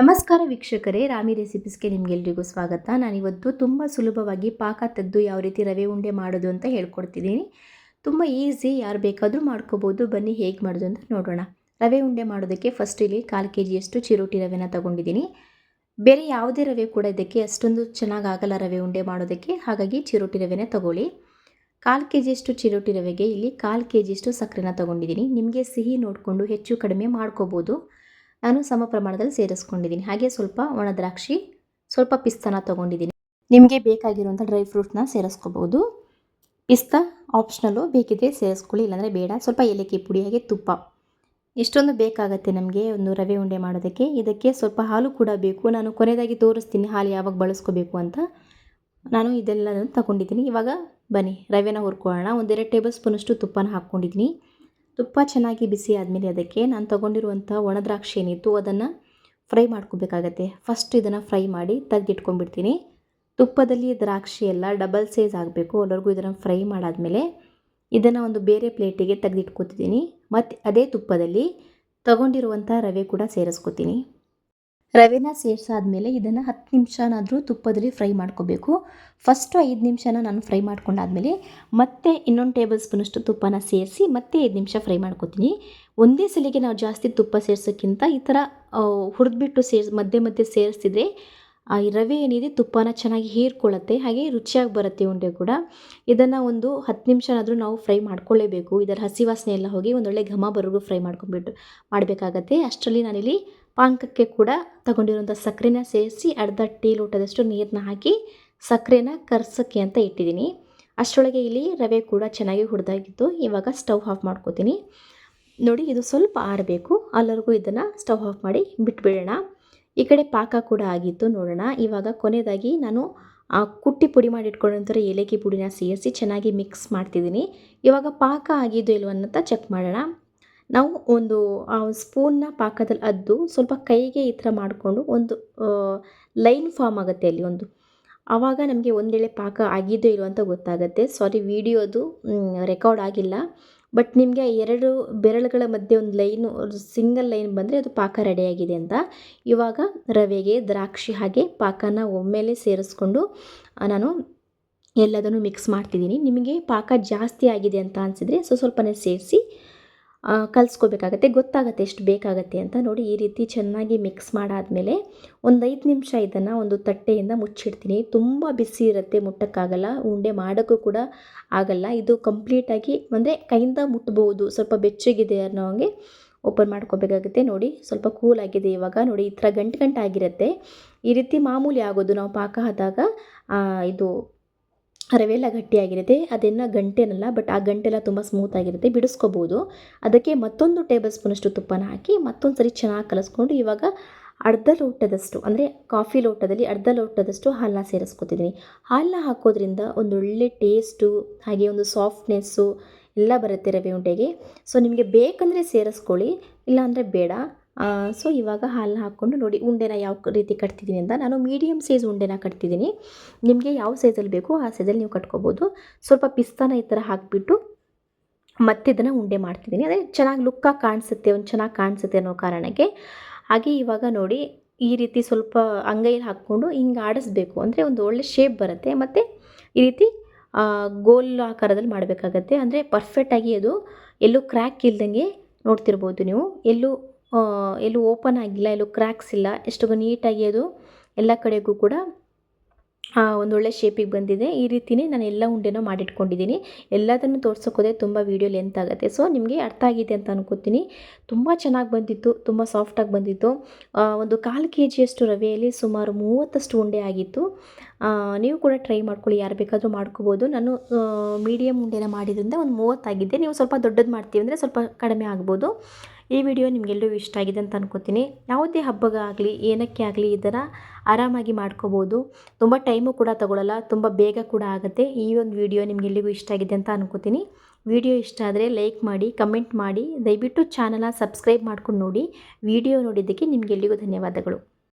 ನಮಸ್ಕಾರ ವೀಕ್ಷಕರೇ, ರಾಮಿ ರೆಸಿಪೀಸ್ಗೆ ನಿಮಗೆಲ್ರಿಗೂ ಸ್ವಾಗತ. ನಾನಿವತ್ತು ತುಂಬ ಸುಲಭವಾಗಿ ಪಾಕ ತೆಗೆದು ಯಾವ ರೀತಿ ರವೆ ಉಂಡೆ ಮಾಡೋದು ಅಂತ ಹೇಳ್ಕೊಡ್ತಿದ್ದೀನಿ. ತುಂಬ ಈಸಿ, ಯಾರು ಬೇಕಾದರೂ ಮಾಡ್ಕೋಬೋದು. ಬನ್ನಿ ಹೇಗೆ ಮಾಡೋದು ಅಂತ ನೋಡೋಣ. ರವೆ ಉಂಡೆ ಮಾಡೋದಕ್ಕೆ ಫಸ್ಟ್ ಇಲ್ಲಿ ಕಾಲು ಕೆ ಜಿಯಷ್ಟು ಚಿರೋಟಿ ರವೆನ ತಗೊಂಡಿದ್ದೀನಿ. ಬೇರೆ ಯಾವುದೇ ರವೆ ಕೂಡ ಇದಕ್ಕೆ ಅಷ್ಟೊಂದು ಚೆನ್ನಾಗಿ ಆಗಲ್ಲ ರವೆ ಉಂಡೆ ಮಾಡೋದಕ್ಕೆ. ಹಾಗಾಗಿ ಚಿರೋಟಿ ರವೆನೇ ತಗೊಳ್ಳಿ. ಕಾಲು ಕೆ ಜಿಯಷ್ಟು ಚಿರೋಟಿ ರವೆಗೆ ಇಲ್ಲಿ ಕಾಲು ಕೆ ಜಿಯಷ್ಟು ಸಕ್ಕರೆನ ತಗೊಂಡಿದ್ದೀನಿ. ನಿಮಗೆ ಸಿಹಿ ನೋಡಿಕೊಂಡು ಹೆಚ್ಚು ಕಡಿಮೆ ಮಾಡ್ಕೋಬೋದು. ನಾನು ಸಮ ಪ್ರಮಾಣದಲ್ಲಿ ಸೇರಿಸ್ಕೊಂಡಿದ್ದೀನಿ. ಹಾಗೆ ಸ್ವಲ್ಪ ಒಣ ದ್ರಾಕ್ಷಿ, ಸ್ವಲ್ಪ ಪಿಸ್ತಾನ ತೊಗೊಂಡಿದ್ದೀನಿ. ನಿಮಗೆ ಬೇಕಾಗಿರುವಂಥ ಡ್ರೈ ಫ್ರೂಟ್ನ ಸೇರಿಸ್ಕೋಬೋದು. ಪಿಸ್ತಾ ಆಪ್ಷನಲ್ಲು ಬೇಕಿದ್ರೆ ಸೇರಿಸ್ಕೊಳ್ಳಿ, ಇಲ್ಲಾಂದರೆ ಬೇಡ. ಸ್ವಲ್ಪ ಏಲಕ್ಕಿ ಪುಡಿ, ಹಾಗೆ ತುಪ್ಪ. ಎಷ್ಟೊಂದು ಬೇಕಾಗತ್ತೆ ನಮಗೆ ಒಂದು ರವೆ ಉಂಡೆ ಮಾಡೋದಕ್ಕೆ. ಇದಕ್ಕೆ ಸ್ವಲ್ಪ ಹಾಲು ಕೂಡ ಬೇಕು. ನಾನು ಕೊನೆಯದಾಗಿ ತೋರಿಸ್ತೀನಿ ಹಾಲು ಯಾವಾಗ ಬಳಸ್ಕೋಬೇಕು ಅಂತ. ನಾನು ಇದೆಲ್ಲದನ್ನು ತಗೊಂಡಿದ್ದೀನಿ. ಇವಾಗ ಬನ್ನಿ, ರವೆನ ಹುರ್ಕೊಳ್ಳೋಣ. ಒಂದೆರಡು ಟೇಬಲ್ ಸ್ಪೂನಷ್ಟು ತುಪ್ಪನ ಹಾಕ್ಕೊಂಡಿದ್ದೀನಿ. ತುಪ್ಪ ಚೆನ್ನಾಗಿ ಬಿಸಿ ಆದಮೇಲೆ ಅದಕ್ಕೆ ನಾನು ತೊಗೊಂಡಿರುವಂಥ ಒಣ ದ್ರಾಕ್ಷಿ ಏನಿತ್ತು ಅದನ್ನು ಫ್ರೈ ಮಾಡ್ಕೋಬೇಕಾಗತ್ತೆ. ಫಸ್ಟ್ ಇದನ್ನು ಫ್ರೈ ಮಾಡಿ ತೆಗೆದಿಟ್ಕೊಂಡ್ಬಿಡ್ತೀನಿ. ತುಪ್ಪದಲ್ಲಿ ದ್ರಾಕ್ಷಿ ಎಲ್ಲ ಡಬಲ್ ಸೈಜ್ ಆಗಬೇಕು. ಎಲ್ಲರಿಗೂ ಇದನ್ನು ಫ್ರೈ ಮಾಡಾದಮೇಲೆ ಇದನ್ನು ಒಂದು ಬೇರೆ ಪ್ಲೇಟಿಗೆ ತೆಗೆದಿಟ್ಕೋತಿದ್ದೀನಿ. ಮತ್ತು ಅದೇ ತುಪ್ಪದಲ್ಲಿ ತಗೊಂಡಿರುವಂಥ ರವೆ ಕೂಡ ಸೇರಿಸ್ಕೊತೀನಿ. ರವೆನ ಸೇರಿಸಾದ್ಮೇಲೆ ಇದನ್ನು ಹತ್ತು ನಿಮಿಷನಾದರೂ ತುಪ್ಪದಲ್ಲಿ ಫ್ರೈ ಮಾಡ್ಕೋಬೇಕು. ಫಸ್ಟು ಐದು ನಿಮಿಷನ ನಾನು ಫ್ರೈ ಮಾಡ್ಕೊಂಡಾದ್ಮೇಲೆ ಮತ್ತೆ ಇನ್ನೊಂದು ಟೇಬಲ್ ಸ್ಪೂನಷ್ಟು ತುಪ್ಪನ ಸೇರಿಸಿ ಮತ್ತೆ ಐದು ನಿಮಿಷ ಫ್ರೈ ಮಾಡ್ಕೋತೀನಿ. ಒಂದೇ ಸಲಿಗೆ ನಾವು ಜಾಸ್ತಿ ತುಪ್ಪ ಸೇರಿಸೋಕ್ಕಿಂತ ಈ ಥರ ಹುರಿದ್ಬಿಟ್ಟು ಸೇರಿಸಿ, ಮಧ್ಯೆ ಮಧ್ಯೆ ಸೇರಿಸಿದ್ರೆ ಆ ರವೆ ಏನಿದೆ ತುಪ್ಪನ ಚೆನ್ನಾಗಿ ಹೀರ್ಕೊಳ್ಳುತ್ತೆ, ಹಾಗೆ ರುಚಿಯಾಗಿ ಬರುತ್ತೆ ಉಂಡೆ ಕೂಡ. ಇದನ್ನು ಒಂದು ಹತ್ತು ನಿಮಿಷನಾದರೂ ನಾವು ಫ್ರೈ ಮಾಡ್ಕೊಳ್ಳೇಬೇಕು ಇದರ ಹಸಿ ವಾಸನೆ ಎಲ್ಲ ಹೋಗಿ ಒಂದೊಳ್ಳೆ ಘಮ ಬರೋಗೂ ಫ್ರೈ ಮಾಡ್ಕೊಂಡ್ಬಿಟ್ಟು ಮಾಡಬೇಕಾಗತ್ತೆ. ಅಷ್ಟರಲ್ಲಿ ನಾನಿಲ್ಲಿ ಪಾನಕಕ್ಕೆ ಕೂಡ ತಗೊಂಡಿರುವಂಥ ಸಕ್ಕರೆನ ಸೇರಿಸಿ ಅರ್ಧ ಟೀ ಲೋಟದಷ್ಟು ನೀರನ್ನ ಹಾಕಿ ಸಕ್ಕರೆನ ಕರ್ಸಕ್ಕೆ ಅಂತ ಇಟ್ಟಿದ್ದೀನಿ. ಅಷ್ಟರೊಳಗೆ ಇಲ್ಲಿ ರವೆ ಕೂಡ ಚೆನ್ನಾಗಿ ಹುರಿದಾಗಿತ್ತು. ಇವಾಗ ಸ್ಟವ್ ಆಫ್ ಮಾಡ್ಕೋತೀನಿ. ನೋಡಿ, ಇದು ಸ್ವಲ್ಪ ಆರಬೇಕು. ಅಲ್ಲರಿಗೂ ಇದನ್ನು ಸ್ಟವ್ ಆಫ್ ಮಾಡಿ ಬಿಟ್ಬಿಡೋಣ. ಈ ಕಡೆ ಪಾಕ ಕೂಡ ಆಗಿತ್ತು, ನೋಡೋಣ. ಇವಾಗ ಕೊನೆಯದಾಗಿ ನಾನು ಕುಟ್ಟಿ ಪುಡಿ ಮಾಡಿಟ್ಕೊಂಡಂಥ ಏಲಕ್ಕಿ ಪುಡಿನ ಸೇರಿಸಿ ಚೆನ್ನಾಗಿ ಮಿಕ್ಸ್ ಮಾಡ್ತಿದ್ದೀನಿ. ಇವಾಗ ಪಾಕ ಆಗಿದ್ದು ಇಲ್ವನ್ನಂತ ಚೆಕ್ ಮಾಡೋಣ. ನಾವು ಒಂದು ಸ್ಪೂನ್ನ ಪಾಕದಲ್ಲಿ ಅದ್ದು ಸ್ವಲ್ಪ ಕೈಗೆ ಈ ಥರ ಮಾಡಿಕೊಂಡು ಒಂದು ಲೈನ್ ಫಾರ್ಮ್ ಆಗುತ್ತೆ ಅಲ್ಲಿ ಒಂದು. ಆವಾಗ ನಮಗೆ ಒಂದೇಳೆ ಪಾಕ ಆಗಿದೋ ಇಲ್ವೋ ಅಂತ ಗೊತ್ತಾಗುತ್ತೆ. ಸಾರಿ ವಿಡಿಯೋದು ರೆಕಾರ್ಡ್ ಆಗಿಲ್ಲ. ಬಟ್ ನಿಮಗೆ ಎರಡು ಬೆರಳುಗಳ ಮಧ್ಯೆ ಒಂದು ಲೈನು ಸಿಂಗಲ್ ಲೈನ್ ಬಂದರೆ ಅದು ಪಾಕ ರೆಡಿಯಾಗಿದೆ ಅಂತ. ಇವಾಗ ರವೆಗೆ, ದ್ರಾಕ್ಷಿ ಹಾಗೆ ಪಾಕನ ಒಮ್ಮೆಲೆ ಸೇರಿಸ್ಕೊಂಡು ನಾನು ಎಲ್ಲದನ್ನು ಮಿಕ್ಸ್ ಮಾಡ್ತಿದ್ದೀನಿ. ನಿಮಗೆ ಪಾಕ ಜಾಸ್ತಿ ಆಗಿದೆ ಅಂತ ಅನಿಸಿದರೆ, ಸೊ ಸ್ವಲ್ಪನೇ ಸೇರಿಸಿ ಕಲಿಸ್ಕೋಬೇಕಾಗತ್ತೆ, ಗೊತ್ತಾಗತ್ತೆ ಎಷ್ಟು ಬೇಕಾಗತ್ತೆ ಅಂತ ನೋಡಿ ಈ ರೀತಿ ಚೆನ್ನಾಗಿ ಮಿಕ್ಸ್ ಮಾಡಾದಮೇಲೆ ಒಂದು ಐದು ನಿಮಿಷ ಇದನ್ನು ಒಂದು ತಟ್ಟೆಯಿಂದ ಮುಚ್ಚಿಡ್ತೀನಿ. ತುಂಬ ಬಿಸಿ ಇರುತ್ತೆ, ಮುಟ್ಟಕ್ಕಾಗಲ್ಲ, ಉಂಡೆ ಮಾಡೋಕ್ಕೂ ಕೂಡ ಆಗಲ್ಲ. ಇದು ಕಂಪ್ಲೀಟಾಗಿ ಅಂದರೆ ಕೈಯಿಂದ ಮುಟ್ಬೋದು, ಸ್ವಲ್ಪ ಬೆಚ್ಚಗಿದೆ ಅನ್ನೋ ಹಾಗೆ ಓಪನ್ ಮಾಡ್ಕೋಬೇಕಾಗುತ್ತೆ ನೋಡಿ. ಸ್ವಲ್ಪ ಕೂಲ್ ಆಗಿದೆ ಇವಾಗ ನೋಡಿ, ಈ ಥರ ಗಂಟು ಗಂಟಾಗಿರುತ್ತೆ. ಈ ರೀತಿ ಮಾಮೂಲಿ ಆಗೋದು, ನಾವು ಪಾಕ ಆದಾಗ ಇದು ರವೆ ಎಲ್ಲ ಗಟ್ಟಿಯಾಗಿರುತ್ತೆ, ಅದನ್ನು ಗಂಟೆನಲ್ಲ ಬಟ್ ಆ ಗಂಟೆಲ್ಲ ತುಂಬ ಸ್ಮೂತಾಗಿರುತ್ತೆ ಬಿಡಿಸ್ಕೋಬೋದು. ಅದಕ್ಕೆ ಮತ್ತೊಂದು ಟೇಬಲ್ ಸ್ಪೂನಷ್ಟು ತುಪ್ಪನ ಹಾಕಿ ಮತ್ತೊಂದು ಸರಿ ಚೆನ್ನಾಗಿ ಕಲಿಸ್ಕೊಂಡು ಇವಾಗ ಅರ್ಧ ಲೋಟದಷ್ಟು, ಅಂದರೆ ಕಾಫಿ ಲೋಟದಲ್ಲಿ ಅರ್ಧ ಲೋಟದಷ್ಟು ಹಾಲನ್ನ ಸೇರಿಸ್ಕೊತಿದ್ದೀನಿ ಹಾಲನ್ನ ಹಾಕೋದ್ರಿಂದ ಒಂದೊಳ್ಳೆ ಟೇಸ್ಟು ಹಾಗೆ ಒಂದು ಸಾಫ್ಟ್ನೆಸ್ಸು ಎಲ್ಲ ಬರುತ್ತೆ ರವೆ ಉಂಡೆಗೆ. ಸೊ ನಿಮಗೆ ಬೇಕಂದರೆ ಸೇರಿಸ್ಕೊಳ್ಳಿ, ಇಲ್ಲಾಂದರೆ ಬೇಡ. ಸೊ ಇವಾಗ ಹಾಲನ್ನ ಹಾಕ್ಕೊಂಡು ನೋಡಿ ಉಂಡೆನ ಯಾವ ರೀತಿ ಕಟ್ತಿದ್ದೀನಿ ಅಂತ. ನಾನು ಮೀಡಿಯಮ್ ಸೈಜ್ ಉಂಡೆನ ಕಟ್ತಿದ್ದೀನಿ. ನಿಮಗೆ ಯಾವ ಸೈಜಲ್ಲಿ ಬೇಕೋ ಆ ಸೈಜಲ್ಲಿ ನೀವು ಕಟ್ಕೋಬೋದು. ಸ್ವಲ್ಪ ಪಿಸ್ತಾನ ಈ ಥರ ಹಾಕಿಬಿಟ್ಟು ಮತ್ತೆ ಇದನ್ನು ಉಂಡೆ ಮಾಡ್ತಿದ್ದೀನಿ. ಅದೇ ಚೆನ್ನಾಗಿ ಲುಕ್ಕಾಗಿ ಕಾಣಿಸುತ್ತೆ, ಒಂದು ಚೆನ್ನಾಗಿ ಕಾಣಿಸುತ್ತೆ ಅನ್ನೋ ಕಾರಣಕ್ಕೆ. ಹಾಗೆ ಇವಾಗ ನೋಡಿ ಈ ರೀತಿ ಸ್ವಲ್ಪ ಅಂಗೈಲಿ ಹಾಕ್ಕೊಂಡು ಹಿಂಗೆ ಆಡಿಸ್ಬೇಕು. ಅಂದರೆ ಒಂದು ಒಳ್ಳೆ ಶೇಪ್ ಬರುತ್ತೆ. ಮತ್ತು ಈ ರೀತಿ ಗೋಲ್ ಆಕಾರದಲ್ಲಿ ಮಾಡಬೇಕಾಗತ್ತೆ. ಅಂದರೆ ಪರ್ಫೆಕ್ಟಾಗಿ ಅದು ಎಲ್ಲೂ ಕ್ರ್ಯಾಕ್ ಇಲ್ದಂಗೆ ನೋಡ್ತಿರ್ಬೋದು ನೀವು. ಎಲ್ಲೂ ಎಲ್ಲೂ ಓಪನ್ ಆಗಿಲ್ಲ, ಎಲ್ಲೂ ಕ್ರ್ಯಾಕ್ಸ್ ಇಲ್ಲ ಎಷ್ಟು ನೀಟಾಗಿ ಅದು ಎಲ್ಲ ಕಡೆಗೂ ಕೂಡ ಒಂದೊಳ್ಳೆ ಶೇಪಿಗೆ ಬಂದಿದೆ. ಈ ರೀತಿಯೇ ನಾನು ಎಲ್ಲ ಉಂಡೆನೂ ಮಾಡಿಟ್ಕೊಂಡಿದ್ದೀನಿ. ಎಲ್ಲದನ್ನು ತೋರ್ಸೋಕೋದೆ ತುಂಬ ವೀಡಿಯೋ ಲೆಂತ್ ಆಗುತ್ತೆ. ಸೊ ನಿಮಗೆ ಅರ್ಥ ಆಗಿದೆ ಅಂತ ಅನ್ಕೋತೀನಿ. ತುಂಬ ಚೆನ್ನಾಗಿ ಬಂದಿತ್ತು, ತುಂಬ ಸಾಫ್ಟಾಗಿ ಬಂದಿತ್ತು. ಒಂದು ಕಾಲು ಕೆ ಜಿಯಷ್ಟು ರವೆಯಲ್ಲಿ ಸುಮಾರು ಮೂವತ್ತಷ್ಟು ಉಂಡೆ ಆಗಿತ್ತು. ನೀವು ಕೂಡ ಟ್ರೈ ಮಾಡ್ಕೊಳ್ಳಿ, ಯಾರು ಬೇಕಾದರೂ ಮಾಡ್ಕೋಬೋದು. ನಾನು ಮೀಡಿಯಮ್ ಉಂಡೆನ ಮಾಡಿದ್ರಿಂದ ಒಂದು ಮೂವತ್ತಾಗಿದ್ದೆ ನೀವು ಸ್ವಲ್ಪ ದೊಡ್ಡದು ಮಾಡ್ತೀವಿ ಅಂದರೆ ಸ್ವಲ್ಪ ಕಡಿಮೆ ಆಗ್ಬೋದು. ಈ ವಿಡಿಯೋ ನಿಮಗೆಲ್ಲರೂ ಇಷ್ಟ ಆಗಿದೆ ಅಂತ ಅನ್ಕೋತೀನಿ. ಯಾವುದೇ ಹಬ್ಬಗಾಗಲಿ ಏನಕ್ಕೆ ಆಗಲಿ ಇದನ್ನು ಆರಾಮಾಗಿ ಮಾಡ್ಕೋಬೋದು. ತುಂಬ ಟೈಮು ಕೂಡ ತಗೊಳ್ಳಲ್ಲ ತುಂಬ ಬೇಗ ಕೂಡ ಆಗುತ್ತೆ. ಈ ಒಂದು ವಿಡಿಯೋ ನಿಮಗೆಲ್ಲಿಗೂ ಇಷ್ಟ ಆಗಿದೆ ಅಂತ ಅನ್ಕೋತೀನಿ. ವಿಡಿಯೋ ಇಷ್ಟ ಆದರೆ ಲೈಕ್ ಮಾಡಿ, ಕಮೆಂಟ್ ಮಾಡಿ, ದಯವಿಟ್ಟು ಚಾನಲ ಸಬ್ಸ್ಕ್ರೈಬ್ ಮಾಡ್ಕೊಂಡು ನೋಡಿ. ವಿಡಿಯೋ ನೋಡಿದ್ದಕ್ಕೆ ನಿಮಗೆಲ್ಲಿಗೂ ಧನ್ಯವಾದಗಳು.